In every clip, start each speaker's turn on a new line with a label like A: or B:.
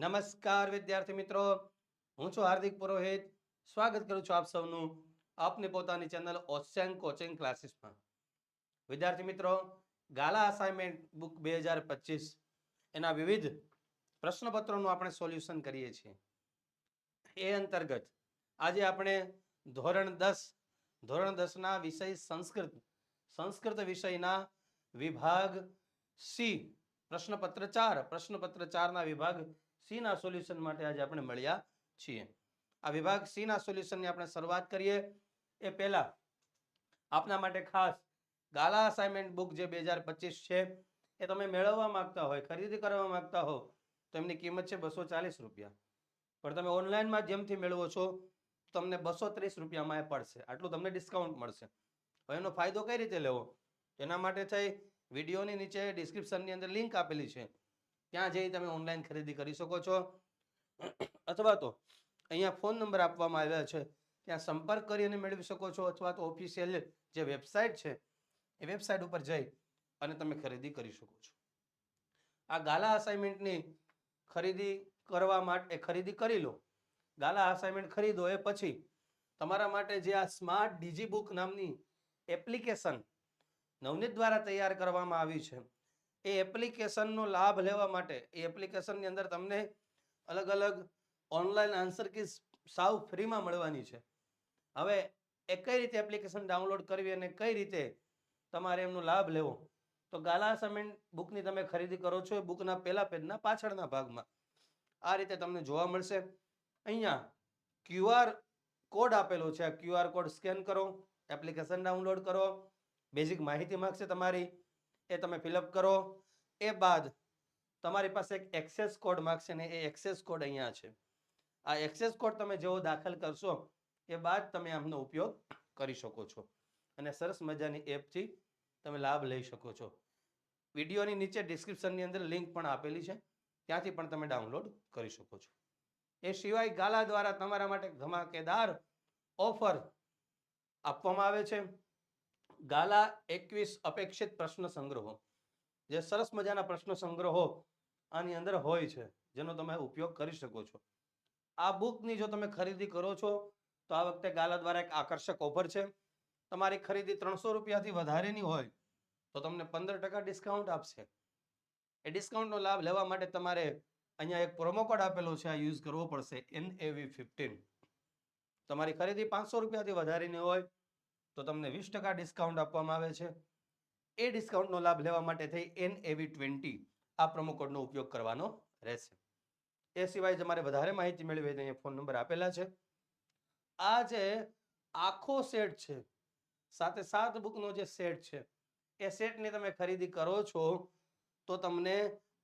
A: નમસ્કાર વિદ્યાર્થી મિત્રો. હું છું હાર્દિક પુરોહિત. સ્વાગત કરું છું આપ સૌનું આપની પોતાની ચેનલ ઓશિયન કોચિંગ ક્લાસીસમાં. વિદ્યાર્થી મિત્રો, ગાલા અસાઇનમેન્ટ બુક બે હજાર પચીસ, એના વિવિધ પ્રશ્નપત્રોનું આપણે સોલ્યુશન કરીએ છીએ. એ અંતર્ગત આજે આપણે ધોરણ દસ, ધોરણ દસના વિષય સંસ્કૃત સંસ્કૃત વિષયના વિભાગ સી, પ્રશ્નપત્ર ચાર, પ્રશ્નપત્ર ચારના વિભાગ સી ના સોલ્યુશન માટે આજે આપણે મળ્યા છીએ. આ વિભાગ સી ના સોલ્યુશનની આપણે શરૂઆત કરીએ. એ પહેલા આપના માટે ખાસ ગાલા અસાઇનમેન્ટ બુક જે બે હજાર પચીસ છે, એ તમે મેળવવા માંગતા હોય, ખરીદી કરવા માંગતા હો, તો એમની કિંમત છે બસો ચાલીસ રૂપિયા. પણ તમે ઓનલાઈન માધ્યમથી મેળવો છો, તમને બસો ત્રીસ રૂપિયામાં એ પડશે. આટલું તમને ડિસ્કાઉન્ટ મળશે. હવે એનો ફાયદો કઈ રીતે લેવો? એના માટે થઈ વિડીયોની નીચે ડિસ્ક્રિપ્શનની અંદર લિંક આપેલી છે. ત્યાં જઈ તમે ઓનલાઈન ખરીદી કરી શકો છો? અથવા તો અહીંયા ફોન નંબર આપવામાં આવ્યા છે. ત્યાં સંપર્ક કરીને મેળવી શકો છો અથવા તો ઓફિશિયલ જે વેબસાઇટ છે, એ વેબસાઇટ ઉપર જઈ અને તમે ખરીદી કરી શકો છો. આ ગાલા અસાઇનમેન્ટની ખરીદી કરવા માટે ખરીદી કરી લો. ગાલા અસાઇનમેન્ટ ખરીદો એ પછી તમારા માટે જે આ સ્માર્ટ ડીજી બુક નામની એપ્લિકેશન નવનીત દ્વારા તૈયાર કરવામાં આવી છે. એ એપ્લિકેશનનો લાભ લેવા માટે, એ એપ્લિકેશનની અંદર તમને અલગ અલગ ઓનલાઈન આન્સર કીઝ સાવ ફ્રીમાં મળવાની છે. હવે એ કઈ રીતે એપ્લિકેશન ડાઉનલોડ કરવી અને કઈ રીતે તમારે એમનો લાભ લેવો? તો ગાલા અસાઇનમેન્ટ બુકની તમે ખરીદી કરો છો એ બુકના પહેલા પેજના પાછળના ભાગમાં. આ રીતે તમને જોવા મળશે. અહીંયા ક્યુઆર કોડ આપેલો છે. આ ક્યુઆર કોડ સ્કેન કરો એપ્લિકેશન ડાઉનલોડ કરો. બેઝિક માહિતી માગશે તમારી. એ તમે ફિલઅપ કરો. એ બાદ તમારી પાસે એક એક્સેસ કોડ માગશે ને એ એક્સેસ કોડ અહીંયા છે. આ એક્સેસ કોડ તમે જેવો દાખલ કરશો, એ બાદ તમે આમનો ઉપયોગ કરી શકો છો. અને સરસ મજાની એપથી તમે લાભ લઈ શકો છો. વિડીયોની નીચે ડિસ્ક્રિપ્શનની અંદર લિંક પણ આપેલી છે. ત્યાંથી પણ તમે ડાઉનલોડ કરી શકો છો. એ સિવાય ગાલા દ્વારા તમારા માટે ધમાકેદાર ઓફર આપવામાં આવે છે. ગાલા એકવીસ અપેક્ષિત પ્રશ્ન સંગ્રહો. જે સરસ મજાના પ્રશ્ન સંગ્રહો આની અંદર હોય છે, જેનો તમે ઉપયોગ કરી શકો છો. આ બુકની જો તમે ખરીદી કરો છો, તો આ વખતે ગાલા દ્વારા એક આકર્ષક ઓફર છે. તમારી ખરીદી ત્રણસો રૂપિયાથી વધારેની હોય, તો તમને પંદર ટકા ડિસ્કાઉન્ટ આપશે. એ ડિસ્કાઉન્ટનો લાભ લેવા માટે તમારે અહીંયા એક પ્રોમો કોડ આપેલો છે, આ યુઝ કરવો પડશે, એન એવી ફિફ્ટીન. તમારી ખરીદી પાંચસો રૂપિયાથી વધારેની હોય તો તમને વીસ ટકા ડિસ્કાઉન્ટ આપવામાં આવે છે. એ ડિસ્કાઉન્ટનો લાભ લેવા માટે થઈ એન એવી ટ્વેન્ટી આ પ્રોમો કોડનો ઉપયોગ કરવાનો રહેશે. એ સિવાય તમારે વધારે માહિતી મેળવી તો ફોન નંબર આપેલા છે. આ જે આખો સેટ છે, સાથે સાત બુકનો જે સેટ છે, એ સેટની તમે ખરીદી કરો છો, તો તમને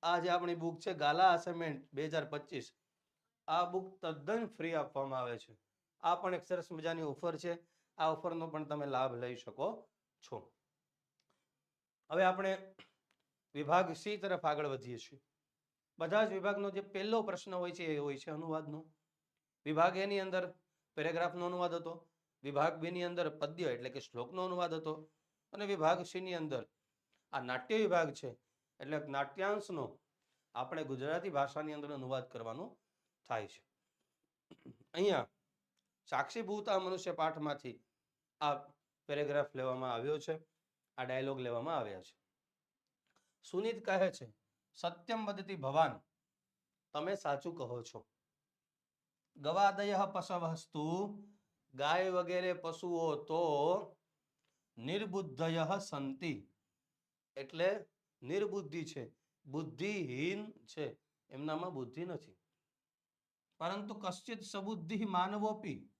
A: આ જે આપણી બુક છે, ગાલા અસાઇનમેન્ટ બે હજાર પચીસ, આ બુક તદ્દન ફ્રી આપવામાં આવે છે. આ પણ એક સરસ મજાની ઓફર છે. આ ઓફરનો પણ તમે લાભ લઈ શકો છો. હવે આપણે વિભાગ સી તરફ આગળ વધીએ છીએ. બધા જ વિભાગનો જે પહેલો પ્રશ્ન હોય છે એ હોય છે અનુવાદનો. વિભાગ એની અંદર પેરેગ્રાફનો અનુવાદ હતો, વિભાગ બેની અંદર પદ્ય એટલે કે શ્લોકનો અનુવાદ હતો, અને વિભાગ સીની અંદર આ નાટ્ય વિભાગ છે એટલે નાટ્યાંશનો આપણે ગુજરાતી ભાષાની અંદર અનુવાદ કરવાનો થાય છે. અહીંયા સાક્ષીભૂતા મનુષ્ય પાઠમાંથી આ પેરેગ્રાફ લેવામાં આવ્યો છે, આ ડાયલોગ લેવામાં આવ્યા છે. સુનિત કહે છે, સત્યમ વદતી ભવાન, તમે સાચું કહો છો. ગવાદય પશવસ્તુ ગાય વગેરે પશુઓ તો નિર્બુદ્ધય સંતિ. એટલે નિર્બુદ્ધિ છે, બુદ્ધિહીન છે, એમનામાં બુદ્ધિ નથી. પરંતુ કશ્ચિત સબુદ્ધિ માનવોપી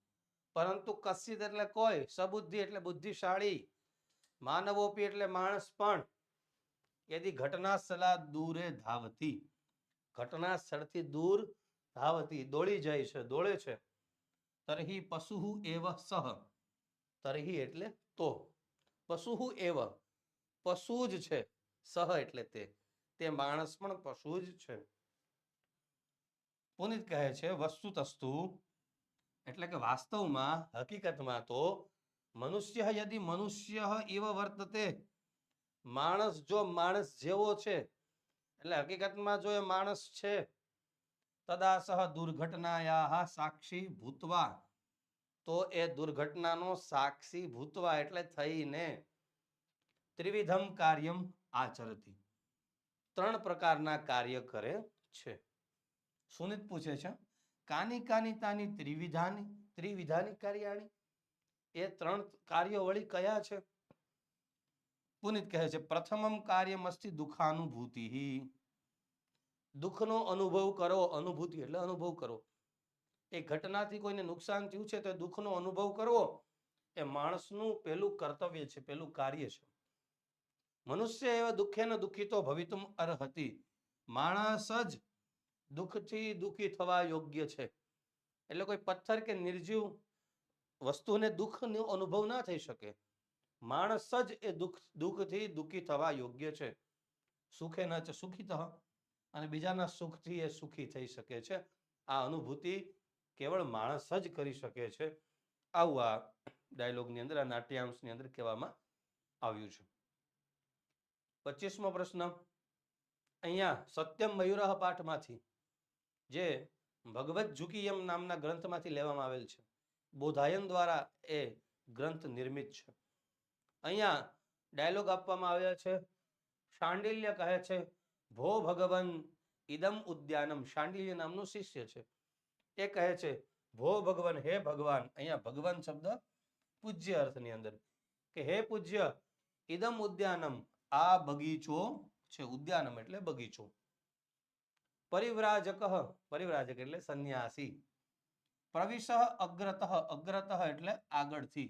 A: પરંતુ કશિત એટલે કોઈ, સબુદ્ધિ એટલે બુદ્ધિશાળી, માનવોપી એટલે માણસ પણ. એથી ઘટના સ્થળા દૂરે ધાવતી. ઘટના સ્થળથી દૂર ધાવતી. દોડી જાય છે, દોડે છે. તરહી પશુ એવ સહ. તરહી એટલે તો. પશુ એવ. પશુ જ છે. સહ એટલે તે. તે માણસ પણ પશુ જ છે. પુનિત કહે છે વસ્તુ તસ્તુ એટલે કે વાસ્તવમાં હકીકતમાં તો મનુષ્ય યદિ મનુષ્ય એવ વર્તતે. માણસ જો માણસ જેવો છે, એટલે હકીકતમાં જો એ માણસ છે તદા દુર્ઘટનાયા સાક્ષી ભૂતવા. તો એ દુર્ઘટનાનો સાક્ષી ભૂતવા એટલે થઈને ત્રિવિધમ કાર્યમ આચરતી. ત્રણ પ્રકારના કાર્ય કરે છે. સુનિત પૂછે છે. કાની કાની તાની ત્રિવિધાની ત્રિવિધાની કાર્યાણી? એ ત્રણ કાર્યો વળી કયા છે? પુનિત કહે છે, પ્રથમમ કાર્યમસ્તિ દુઃખાનુભૂતિ. દુઃખનો અનુભવ કરો, અનુભૂતિ એટલે અનુભવ કરો. એ ઘટનાથી કોઈને નુકસાન થયું છે તો દુઃખનો અનુભવ કરવો, એ માણસનું પહેલું કર્તવ્ય છે પહેલું કાર્ય છે. મનુષ્ય એવા દુઃખે ને દુઃખિતો ભવિતુમ અર્હતી. માણસ જ દુઃખથી દુઃખી થવા યોગ્ય છે. એટલે કોઈ પથ્થર કે નિર્જીવ વસ્તુને દુઃખનો અનુભવ ના થઈ શકે. માણસ જ એ દુઃખ, દુઃખથી દુઃખી થવા યોગ્ય છે. સુખે ન સુખી થવા. અને બીજાના સુખથી એ સુખી થઈ શકે છે. આ અનુભૂતિ કેવળ માણસ જ કરી શકે છે. આવું આ ડાયલોગની અંદર, આ નાટ્યાંશની અંદર કહેવામાં આવ્યું છે. પચીસમો પ્રશ્ન. અહીંયા સત્યમ મયુરહ પાઠમાંથી જે ભગવત ઝુકીયમ નામના ગ્રંથમાંથી લેવામાં આવેલ છે. બોધાયન દ્વારા એ ગ્રંથ નિર્મિત છે. અહીંયા ડાયલોગ આપવામાં આવ્યા છે. શાંડિલ્ય કહે છે, ભો ભગવન ઇદમ ઉદ્યાનમ. શાંડિલ્ય નામનું શિષ્ય છે. એ કહે છે, ભો ભગવાન, હે ભગવાન. અહીંયા ભગવાન શબ્દ પૂજ્ય અર્થની અંદર કે, હે પૂજ્ય, ઇદમ ઉદ્યાનમ, આ બગીચો છે. ઉદ્યાનમ એટલે બગીચો. પરિવ્રાજક પરિવ્રાજક એટલે સંન્યાસી. પ્રવિશ અગ્રત અગ્રત એટલે આગળથી.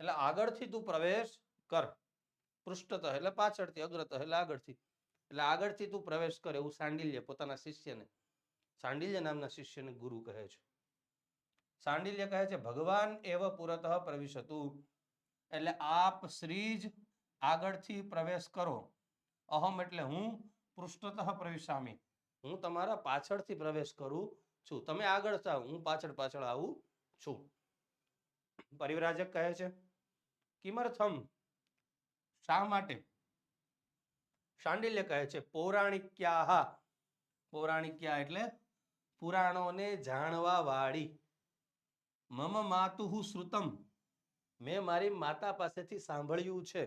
A: એટલે આગળથી તું પ્રવેશ કર. પૃષ્ઠત એટલે પાછળથી, અગ્રત એટલે આગળથી. એટલે આગળથી તું પ્રવેશ કર એવું સાંડિલ્ય, પોતાના શિષ્યને. સાંડિલ્ય નામના શિષ્યને ગુરુ કહે છે. સાંડિલ્ય કહે છે, ભગવાન એવ પુરત પ્રવિશતું એટલે આપ શ્રી જ આગળથી પ્રવેશ કરો. અહમ એટલે હું પૃષ્ઠતઃ પ્રવેશામી. હું તમારા પાછળથી પ્રવેશ કરું છું. તમે આગળ થાવ. હું પાછળ પાછળ આવું છું. પરિવ્રાજક કહે છે કિમર્થમ. શા માટે? શાંડિલ્ય કહે છે પૌરાણિક્યા પૌરાણિક્યા એટલે પુરાણોને જાણવા વાળી. મમ માતુહુ શ્રુતમ. મેં મારી માતા પાસેથી સાંભળ્યું છે.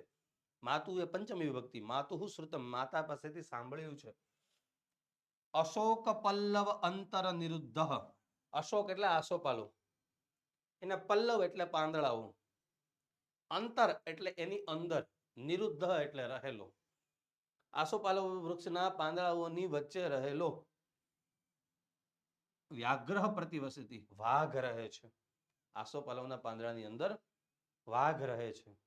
A: માતુ એ પંચમી વિભક્તિ માતુ શ્રુતમ માતા પાસેથી સાંભળ્યું છે. અશોક પલ્લવ અંતર નિરુદ્ધ. અશોક એટલે આસોપાલો. એના પલ્લવ એટલે પાંદડાઓ. અંતર એટલે એની અંદર નિરુદ્ધ એટલે રહેલો. આસોપાલવ વૃક્ષના પાંદડાઓની વચ્ચે રહેલો. વ્યાઘ્રહ પ્રતિવસતી. વાઘ રહે છે. આસોપાલવના પાંદડાની અંદર વાઘ રહે છે.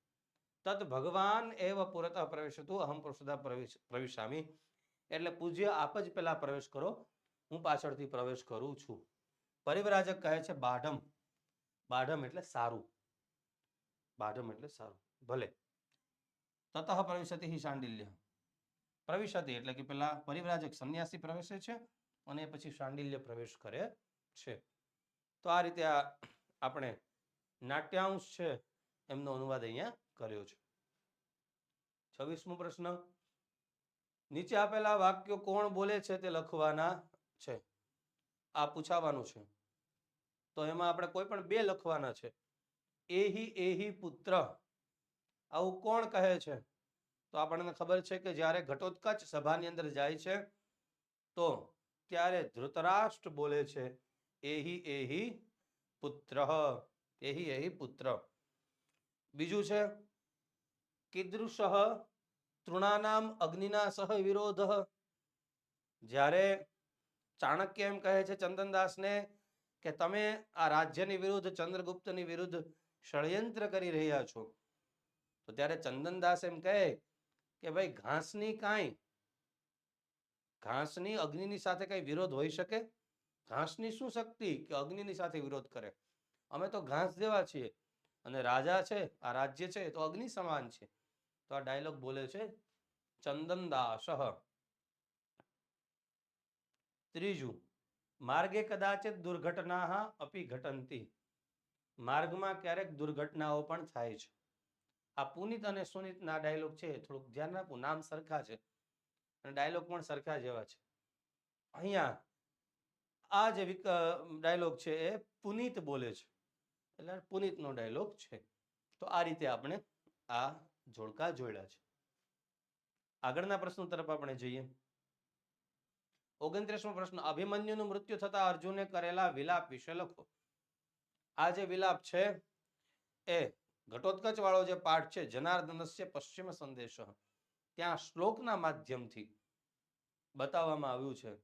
A: તત ભગવાન એવ પ્રવેશ હતું અહમ પુરુષદા પ્રવેશ પ્રવેશામી એટલે પૂજ્ય આપ જ પેલા પ્રવેશ કરો, હું પાછળથી પ્રવેશ કરું છું. પરિવરાજક કહે છે, બાઢમ. બાઢમ એટલે સારું. બાઢમ એટલે સારું. ભલે. તતઃ પ્રવિશતિ હિ શાંડિલ્ય. પ્રવિશતિ એટલે કે પેલા પરિવ્રાજક સંન્યાસી પ્રવેશે છે અને પછી શાંડિલ્ય પ્રવેશ કરે છે. તો આ રીતે આપણે નાટ્યાંશ છે, એમનો અનુવાદ અહીંયા કર્યો છે. છવ્વીસમો પ્રશ્ન, નીચે આપેલા વાક્યો કોણ બોલે છે તે લખવાના છે? આ પૂછાવાનું છે. તો એમાં આપણે કોઈ પણ બે લખવાના છે. એહી એહી પુત્ર. આવું કોણ કહે છે? તો આપણને ખબર છે કે જ્યારે ઘટોત્કચ સભાની અંદર જાય છે, તો ત્યારે ધૃતરાષ્ટ્ર બોલે છે, એહી એહી પુત્ર. એહી એહી પુત્ર. બીજું છે કીદૃશ તૃણાનામ અગ્નિના સહ વિરોધ જ્યારે ચાણક્ય એમ કહે છે ચંદનદાસને કે, તમે આ રાજ્યની વિરુદ્ધ, ચંદ્રગુપ્તની વિરુદ્ધ ષડયંત્ર કરી રહ્યા છો. તો ત્યારે ચંદનદાસ એમ કહે કે, ભાઈ, ઘાસની કાંઈ, ઘાસની અગ્નિની સાથે કઈ વિરોધ હોઈ શકે? ઘાસની શું શક્તિ કે અગ્નિની સાથે વિરોધ કરે? અમે તો ઘાસ જેવા છીએ અને રાજા છે, આ રાજ્ય છે તો અગ્નિ સમાન છે. તો આ ડાયલોગ બોલે છે ચંદનદાસ ત્રીજું, માર્ગે કદાચિત દુર્ઘટના અપી ઘટંતી. માર્ગમાં ક્યારેક દુર્ઘટનાઓ પણ થાય છે. આ પુનિત અને સુનિતના ડાયલોગ છે થોડુંક ધ્યાન રાખવું, નામ સરખા છે, અને ડાયલોગ પણ સરખા જેવા છે. અહીંયા, આ જે ડાયલોગ છે, એ પુનીત બોલે છે. એટલે પુનિતનો ડાયલોગ છે. તો આ રીતે આપણે આ જોડકા જોડ્યા છે. આગળના પ્રશ્ન તરફ આપણે જઈએ. ઓગણત્રીસમો પ્રશ્ન, અભિમન્યુનું મૃત્યુ થતા અર્જુને કરેલા વિલાપ વિશે લખો. આ જે વિલાપ છે, એ ઘટોત્કચ વાળો જે પાઠ છે, જનાર્દનસ્ય પશ્ચિમ સંદેશ. ત્યાં શ્લોકના માધ્યમથી બતાવવામાં આવ્યું છે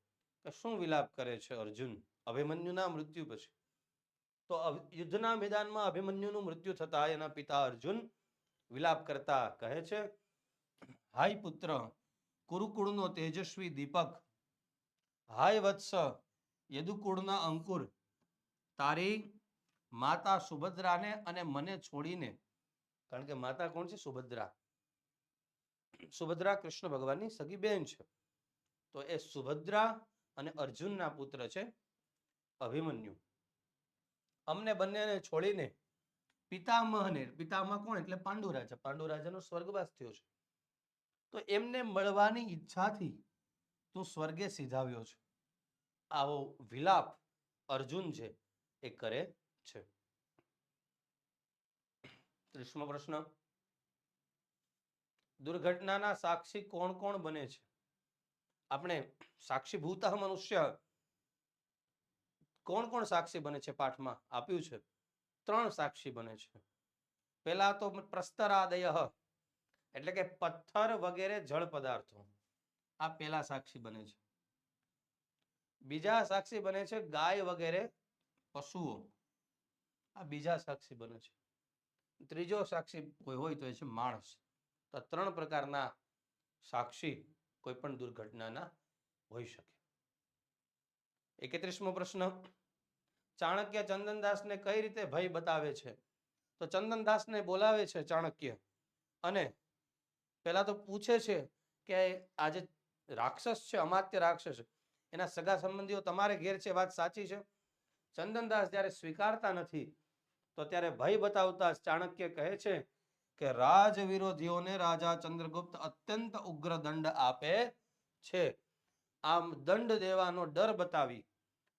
A: કે શું વિલાપ કરે છે અર્જુન અભિમન્યુના મૃત્યુ પછી. તો યુદ્ધના મેદાનમાં અભિમન્યુનું મૃત્યુ થતા એના પિતા અર્જુન વિલાપ કરતા કહે છે, હાય પુત્ર, કુરુકુળનો તેજસ્વી દીપક. હાય વત્સ, યદુકુળના અંકુર. તારી માતા સુભદ્રાને અને મને છોડીને. કારણ કે માતા કોણ છે? સુભદ્રા. સુભદ્રા કૃષ્ણ ભગવાનની સગી બહેન છે. તો એ સુભદ્રા અને અર્જુનના પુત્ર છે અભિમન્યુ. અમને બંનેને છોડીને પિતામહને, પિતામહ કોણ? એટલે પાંડુરાજા. પાંડુરાજાનો સ્વર્ગવાસ થયો છે. તો એમને મળવાની ઈચ્છાથી તું સ્વર્ગે સીધાવ્યો છે. આવો વિલાપ અર્જુન છે એ કરે છે. ત્રીસમો પ્રશ્ન. દુર્ઘટનાના સાક્ષી કોણ કોણ બને છે? આપણે સાક્ષીભૂત મનુષ્ય કોણ કોણ સાક્ષી બને છે પાઠમાં? આપ્યું છે. ત્રણ સાક્ષી બને છે. પહેલા તો પ્રસ્તરાદય એટલે કે પથ્થર વગેરે જળ પદાર્થો. આ પહેલા સાક્ષી બને છે. બીજા સાક્ષી બને છે ગાય વગેરે પશુઓ. આ બીજા સાક્ષી બને છે. ત્રીજો સાક્ષી કોઈ હોય તો એ છે માણસ. તો ત્રણ પ્રકારના સાક્ષી કોઈ પણ દુર્ઘટનાના હોઈ શકે. એકત્રીસમો પ્રશ્ન. ચાણક્ય ચંદનદાસને કઈ રીતે ભય બતાવે છે? તો ચંદનદાસને બોલાવે છે ચાણક્ય અને પહેલા તો પૂછે છે કે આ જે રાક્ષસ છે, અમાત્ય રાક્ષસ, એના સગા સંબંધીઓ તમારે ઘેર છે? વાત સાચી છે. ચંદનદાસ જ્યારે સ્વીકારતા નથી, તો ત્યારે ભય બતાવતા ચાણક્ય કહે છે કે રાજ વિરોધીઓને રાજા ચંદ્રગુપ્ત અત્યંત ઉગ્ર દંડ આપે છે. આમ દંડ દેવાનો ડર બતાવી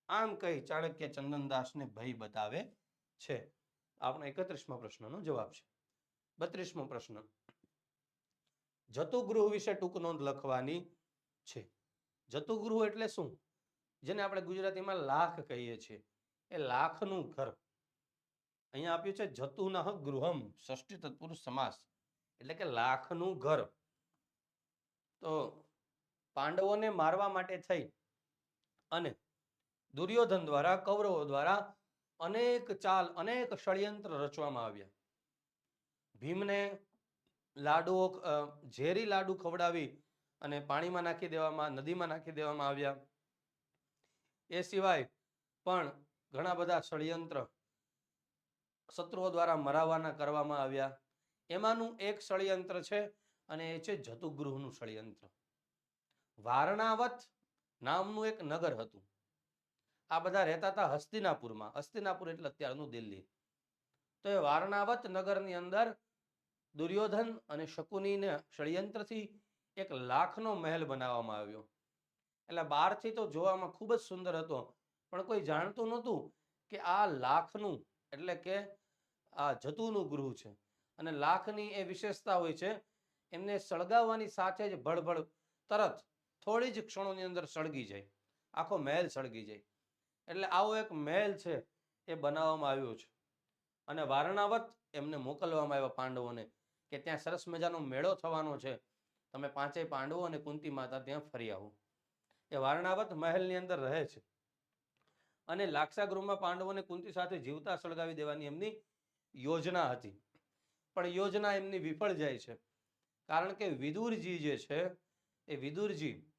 A: આમ કહી ચાણક્ય ચંદનદાસને ભય બતાવે છે. આપણો એકત્રીસમો પ્રશ્નનો જવાબ છે. બત્રીસમો પ્રશ્ન. જતુગૃહ વિશે ટૂંક નોંધ લખવાની છે. જતુગૃહ એટલે શું? જેને આપણે ગુજરાતીમાં લાખ કહીએ છીએ. એ લાખનું ઘર. અહીંયા આપ્યું છે જતુનઃ ગૃહમ ષષ્ઠી તત્પુરુષ સમાસ. એટલે કે લાખનું ઘર. તો પાંડવોને મારવા માટે થઈ. અને દુર્યોધન દ્વારા, કૌરવો દ્વારા અનેક ચાલ, અનેક ષડયંત્ર રચવામાં આવ્યા. ભીમને લાડુઓ ઝેરી લાડુ ખવડાવી અને પાણીમાં નાખી દેવામાં, નદીમાં નાખી દેવામાં આવ્યા. એ સિવાય પણ ઘણા બધા ષડયંત્ર શત્રુઓ દ્વારા મરાવાના કરવામાં આવ્યા. એમાંનું એક ષડયંત્ર છે અને એ છે જતુગૃહનું ષડયંત્ર. વારણાવત નામનું એક નગર હતું. આ બધા રહેતા હતા હસ્તિનાપુરમાં. હસ્તિનાપુર એટલે અત્યારનું દિલ્હી. તો એ વારણાવત નગરની અંદર દુર્યોધન અને શકુનીને ષડયંત્રથી એક લાખનો મહેલ બનાવવામાં આવ્યો. એટલે બહારથી તો જોવામાં ખૂબ જ સુંદર હતો. પણ કોઈ જાણતું નહોતું કે આ લાખનું એટલે કે આ જતુનું ગૃહ છે. અને લાખની એ વિશેષતા હોય છે, એમને સળગાવવાની સાથે જ ભળભળ તરત થોડી જ ક્ષણોની અંદર સળગી જાય. આખો મહેલ સળગી જાય. એટલે આવો એક મહેલ છે એ બનાવવામાં આવ્યો છે. અને વારણાવત એમને મોકલવામાં આવ્યા પાંડવોને કે ત્યાં સરસ મજાનો મેળો થવાનો છે. તમે પાંચેય પાંડવો અને કુંતી માતા ત્યાં ફરી આવો. એ વારણાવત મહેલની અંદર રહે છે. અને લાક્ષાગૃહમાં પાંડવોને કુંતી સાથે જીવતા સળગાવી દેવાની એમની યોજના હતી. પણ યોજના એમની વિફળ જાય છે. કારણ કે વિદુરજી જે છે, એ વિદુરજી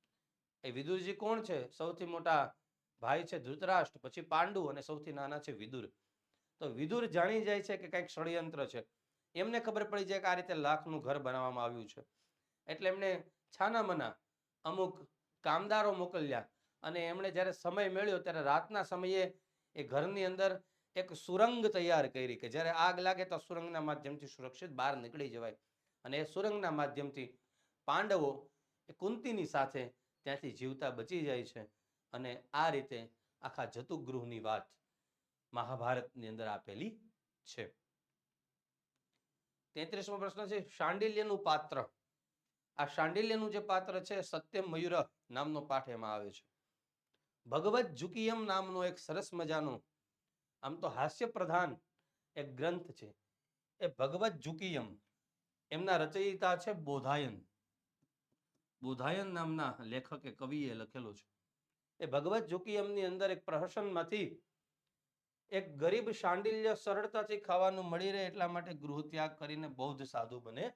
A: એ વિદુરજી કોણ છે? સૌથી મોટા ભાઈ છે ધૃતરાષ્ટ્ર, પછી પાંડુ અને સૌથી નાના છે વિદુર. તો વિદુર જાણી જાય છે કે કંઈક ષડયંત્ર છે. એમને ખબર પડી જાય કે આ રીતે લાખનું ઘર બનાવવામાં આવ્યું છે. એટલે એમણે છાનામના અમુક કામદારો મોકલ્યા અને એમણે જ્યારે સમય મળ્યો ત્યારે રાતના સમયે એ ઘરની અંદર એક સુરંગ તૈયાર કરી કે જ્યારે આગ લાગે તો સુરંગના માધ્યમથી સુરક્ષિત બહાર નીકળી જવાય. અને એ સુરંગના માધ્યમથી પાંડવો એ કુંતીની સાથે ત્યાંથી જીવતા બચી જાય છે. અને આ રીતે આખા જતુગૃહની વાત મહાભારતની અંદર આપેલી છે. તેત્રીસમો પ્રશ્ન છે, શાંડિલ્યનું પાત્ર. આ શાંડિલ્યનું જે પાત્ર છે, સત્યમ મયુર નામનો પાઠ એમાં આવે છે. ભગવત જુકિયમ નામનો એક સરસ મજાનો, આમ તો હાસ્ય પ્રધાન એક ગ્રંથ છે. એ ભગવત જુકિયમ, એમના રચયિતા છે બોધાયન. બોધાયન નામના લેખકે કવિએ લખેલો છે. એ ભગવત જુકિયમની અંદર એક પ્રહસનમાંથી એક ગરીબ શાંડિલ્ય સરળતાથી ખાવાનું મળી રહે એટલા માટે ગૃહ ત્યાગ કરીને બૌદ્ધ સાધુ બને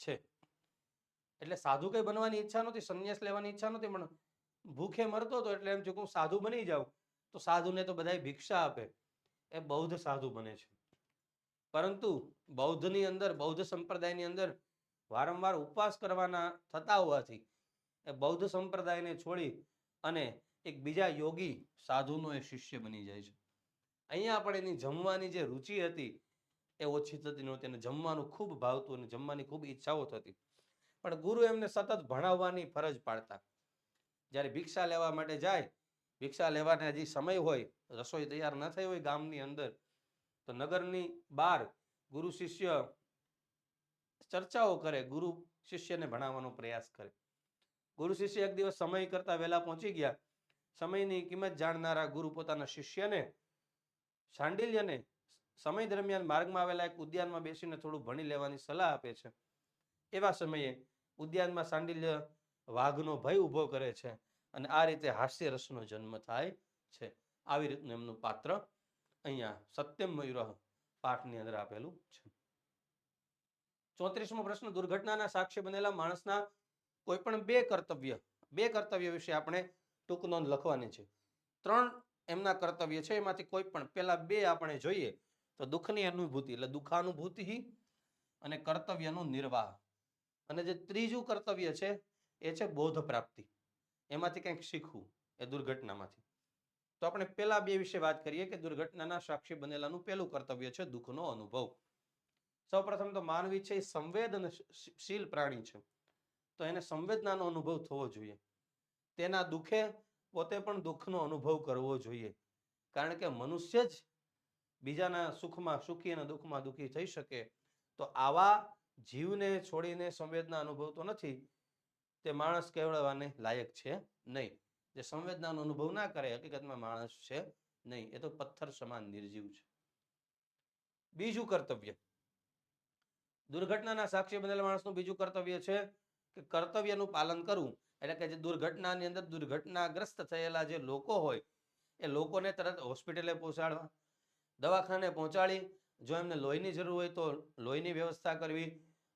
A: છે. એટલે સાધુ કઈ બનવાની ઈચ્છા નહોતી, સંન્યાસ લેવાની ઈચ્છા નહોતી, પણ ભૂખે મરતો હતો એટલે એમ જો સાધુ બની જાઉં, તો સાધુને તો બધા ભિક્ષા આપે. એ બૌદ્ધ સાધુ બને છે. પરંતુ બૌદ્ધની અંદર, બૌદ્ધ સંપ્રદાયની અંદર વારંવાર ઉપવાસ કરવાના થતા હોવાથી એ બૌદ્ધ સંપ્રદાયને છોડી અને એક બીજા યોગી સાધુનો એ શિષ્ય બની જાય છે. અહીંયા પણ એની જમવાની જે રુચિ હતી એ ઓછી થતી નહોતી અને જમવાનું ખૂબ ભાવતું અને જમવાની ખૂબ ઈચ્છાઓ થતી. પણ ગુરુ એમને સતત ભણાવવાની ફરજ પાડતા. જ્યારે ભિક્ષા લેવા માટે જાય, ભિક્ષા લેવાને હજી સમય હોય, રસોઈ તૈયાર ન થઈ હોય ગામની અંદર, તો નગરની બહાર ગુરુ શિષ્ય ચર્ચાઓ કરે, ગુરુ શિષ્યને ભણાવવાનો પ્રયાસ કરે. ગુરુ શિષ્ય એક દિવસ સમય કરતા વહેલા પહોંચી ગયા સમયની કિંમત જાણનારા ગુરુ પોતાના શિષ્યને શાંડિલ્યને સમય દરમિયાન માર્ગમાં આવેલા એક ઉદ્યાનમાં બેસીને થોડું ભણી લેવાની સલાહ આપે છે. એવા સમયે ઉદ્યાનમાં શાંડિલ્ય વાઘનો ભય ઊભો કરે છે અને આ રીતે હાસ્ય રસનો જન્મ થાય છે. આવી રીતનું એમનું પાત્ર અહીંયા સત્યમ મયુર પાઠની અંદર આપેલું છે. ચોત્રીસમો પ્રશ્ન, દુર્ઘટનાના સાક્ષી બનેલા માણસના કોઈ પણ બે કર્તવ્ય બે કર્તવ્ય વિશે આપણે ટૂંક નોંધ લખવાની છે. ત્રણ એમના કર્તવ્ય છે, એમાંથી કોઈ પણ. પેલા બે આપણે જોઈએ તો દુઃખની અનુભૂતિ, એટલે દુઃખાનુભૂતિ અને કર્તવ્યનો નિર્વાહ. અને જે ત્રીજું કર્તવ્ય છે, એ છે બોધ પ્રાપ્તિ. એમાંથી કંઈક શીખવું એ દુર્ઘટનામાંથી. તો આપણે પેલા બે વિશે વાત કરીએ કે દુર્ઘટનાના સાક્ષી બનેલાનું પેલું કર્તવ્ય છે દુઃખનો અનુભવ. સૌપ્રથમ તો માનવી છે એ સંવેદનશીલ પ્રાણી છે. તો એને સંવેદનાનો અનુભવ થવો જોઈએ. તેના દુઃખે પોતે પણ દુઃખનો અનુભવ કરવો જોઈએ. કારણ કે મનુષ્ય જ બીજાના સુખમાં સુખી અને દુઃખમાં દુઃખી થઈ શકે. તો આવા જીવને છોડીને સંવેદના અનુભવતો નથી. તે માણસ કહેવાને લાયક છે નહીં. જે સંવેદનાનો અનુભવ ના કરે, હકીકતમાં માણસ છે નહીં. એ તો પથ્થર સમાન નિર્જીવ છે. બીજું કર્તવ્ય. દુર્ઘટનાના સાક્ષી બનેલા માણસનું બીજું કર્તવ્ય છે કે કર્તવ્યનું પાલન કરવું. એટલે કે જે દુર્ઘટનાની અંદર દુર્ઘટનાગ્રસ્ત થયેલા જે લોકો હોય, એ લોકોને તરત હોસ્પિટલે પહોંચાડવા, દવાખાને પહોંચાડી, જો એમને લોહીની જરૂર હોય તો લોહીની વ્યવસ્થા કરવી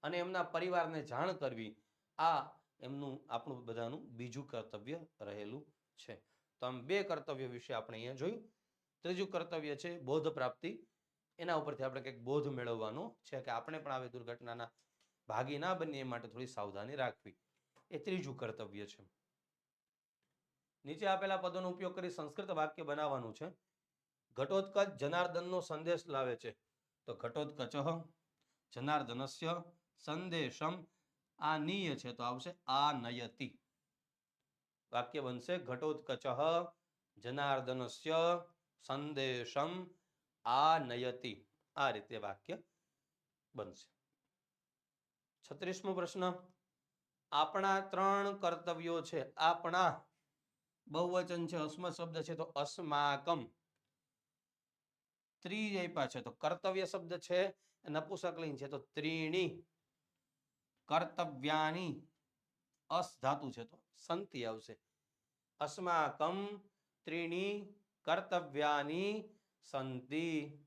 A: અને એમના પરિવારને જાણ કરવી. આ એમનું, આપણું બધાનું બીજું કર્તવ્ય રહેલું છે. તો આમ બે કર્તવ્ય વિશે આપણે અહીંયા જોયું. ત્રીજું કર્તવ્ય છે બોધ પ્રાપ્તિ. એના ઉપરથી આપણે કંઈક બોધ મેળવવાનો છે કે આપણે પણ આવી દુર્ઘટનાના ભાગી ના બનીએ એ માટે થોડી સાવધાની રાખવી. એ ત્રીજું કર્તવ્ય છે. નીચે આપેલા પદોનો ઉપયોગ કરી સંસ્કૃત વાક્ય બનાવવાનું છે. ઘટોત્કચ જનાર્દનનો સંદેશ લાવે છે. તો ઘટોત્કચ જનાર્દનસ્ય સંદેશમ, આ નીય છે તો આવશે આ નયતિ. વાક્ય બનશે ઘટોત્કચ જનાર્દનસ્ય સંદેશમ, આ નયતિ. આ રીતે વાક્ય બનશે. છત્રીસમો પ્રશ્ન. આપણા ત્રણ કર્તવ્યો છે. આપણા બહુવચન છે અસ્મ શબ્દ છે, તો અસ્માકમ. ત્રી આપ્યા છે, તો કર્તવ્ય શબ્દ છે નપુસકલિંગ છે, તો ત્રીણી. કર્તવ્યાની અસ ધાતુ છે, તો સંતિ આવશે. અસ્માકમ, ત્રીણી. કર્તવ્યાની સંતિ.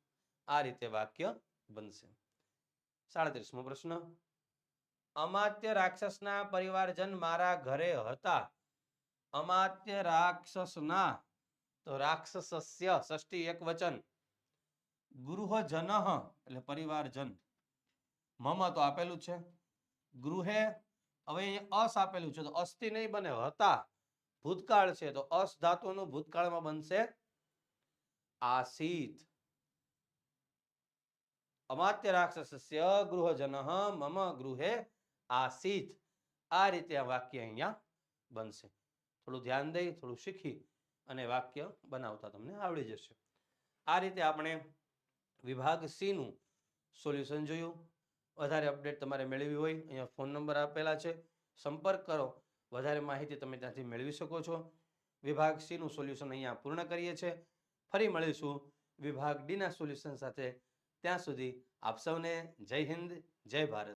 A: આ રીતે વાક્ય બનશે. સાડત્રીસમો પ્રશ્ન. અમાત્ય રાક્ષસના પરિવારજન મારા ઘરે હતા. અમાત્ય રાક્ષસના, તો રાક્ષસસ્ય, ષષ્ઠી એક વચન. ગૃહજન, એટલે પરિવારજન. મમ તો આપેલું છે. ગૃહે, હવે અસ આપેલું છે, તો અસ્થિ નહીં બને, હતા. ભૂતકાળ છે, તો અસ ધાતુનું ભૂતકાળમાં બનશે. આસીત. અમાત્ય રાક્ષસસ્ય, ગૃહજન, મમ ગૃહે આસીત આ રીતે આ વાક્ય અહીંયા બનશે. થોડું ધ્યાન દઈ, થોડું શીખી અને વાક્ય બનાવતા તમને આવડી જશે. આ રીતે આપણે વિભાગ સીનું સોલ્યુશન જોયું. વધારે અપડેટ તમારે મેળવી હોય, અહીંયા ફોન નંબર આપેલા છે. સંપર્ક કરો. વધારે માહિતી તમે ત્યાંથી મેળવી શકો છો. વિભાગ સીનું સોલ્યુશન અહીંયા પૂર્ણ કરીએ છીએ. ફરી મળીશું વિભાગ ડીના સોલ્યુશન સાથે. ત્યાં સુધી આપ સૌને જય હિન્દ, જય ભારત.